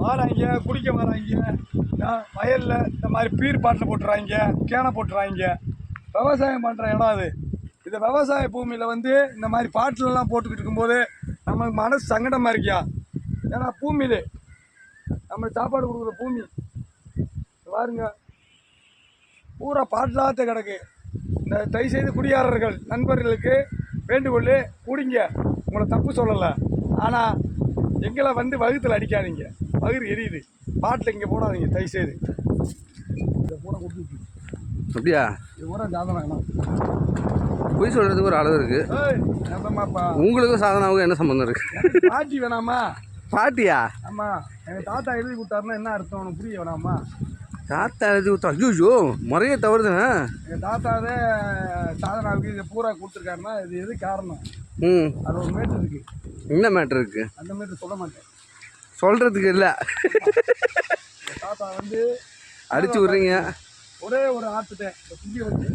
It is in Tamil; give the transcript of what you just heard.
வாராங்க குடிக்க வராங்க. வயலில் இந்த மாதிரி பீர் பாட்டில் போட்டுறாங்க கேனை போட்டுறாங்க. விவசாயம் பண்ணுற இடம் அது. இந்த விவசாய பூமியில் வந்து இந்த மாதிரி பாட்டிலெல்லாம் போட்டுக்கிட்டு இருக்கும்போது நமக்கு மனசு சங்கடமாக இருக்கியா? ஏன்னா பூமியிலே நம்ம சாப்பாடு கொடுக்குற பூமி. பாருங்க. பூரா பாட்டிலாத்த கிடக்கு. இந்த தயவு செய்து குடியாரர்கள் நண்பர்களுக்கு வேண்டுகோள் குடிங்க. உங்களை தப்பு சொல்லலை. ஆனால் எங்களை வந்து வகுத்தில் அடிக்காதீங்க. வயிறு எரியுது. பாட்டில் இங்கே போடாதீங்க தயவு செய்து இதை பூரா கொடுத்து அப்படியா? இது பூரா ஜாதகம் வேணாம் பொய் சொல்கிறதுக்கு ஒரு அளவு இருக்குது என்னம்மாப்பா? உங்களுக்கும் சாதனாவுக்கும் என்ன சம்மந்தம் இருக்குது பாட்டி வேணாமா பாட்டியா? ஆமாம் எங்கள் தாத்தா எழுதி கொடுத்தாருன்னா என்ன அர்த்தம்? உனக்கு புரிய வேணாமா? தாத்தா எழுதி கொடுத்தா? ஐயோ முறையே தவறுதுண்ணே எங்கள் தாத்தாவே சாதனாவுக்கு இதை பூரா கொடுத்துருக்காருன்னா இது எது காரணம்? ம். அது ஒரு மேட்ரு இருக்குது என்ன மேட்ரு இருக்குது அந்த மேட்ரு சொல்ல மாட்டேன். சொல்கிறதுக்கு இல்லை. தாத்தா வந்து அடிச்சு விட்றீங்க. ஒரே ஒரு வந்து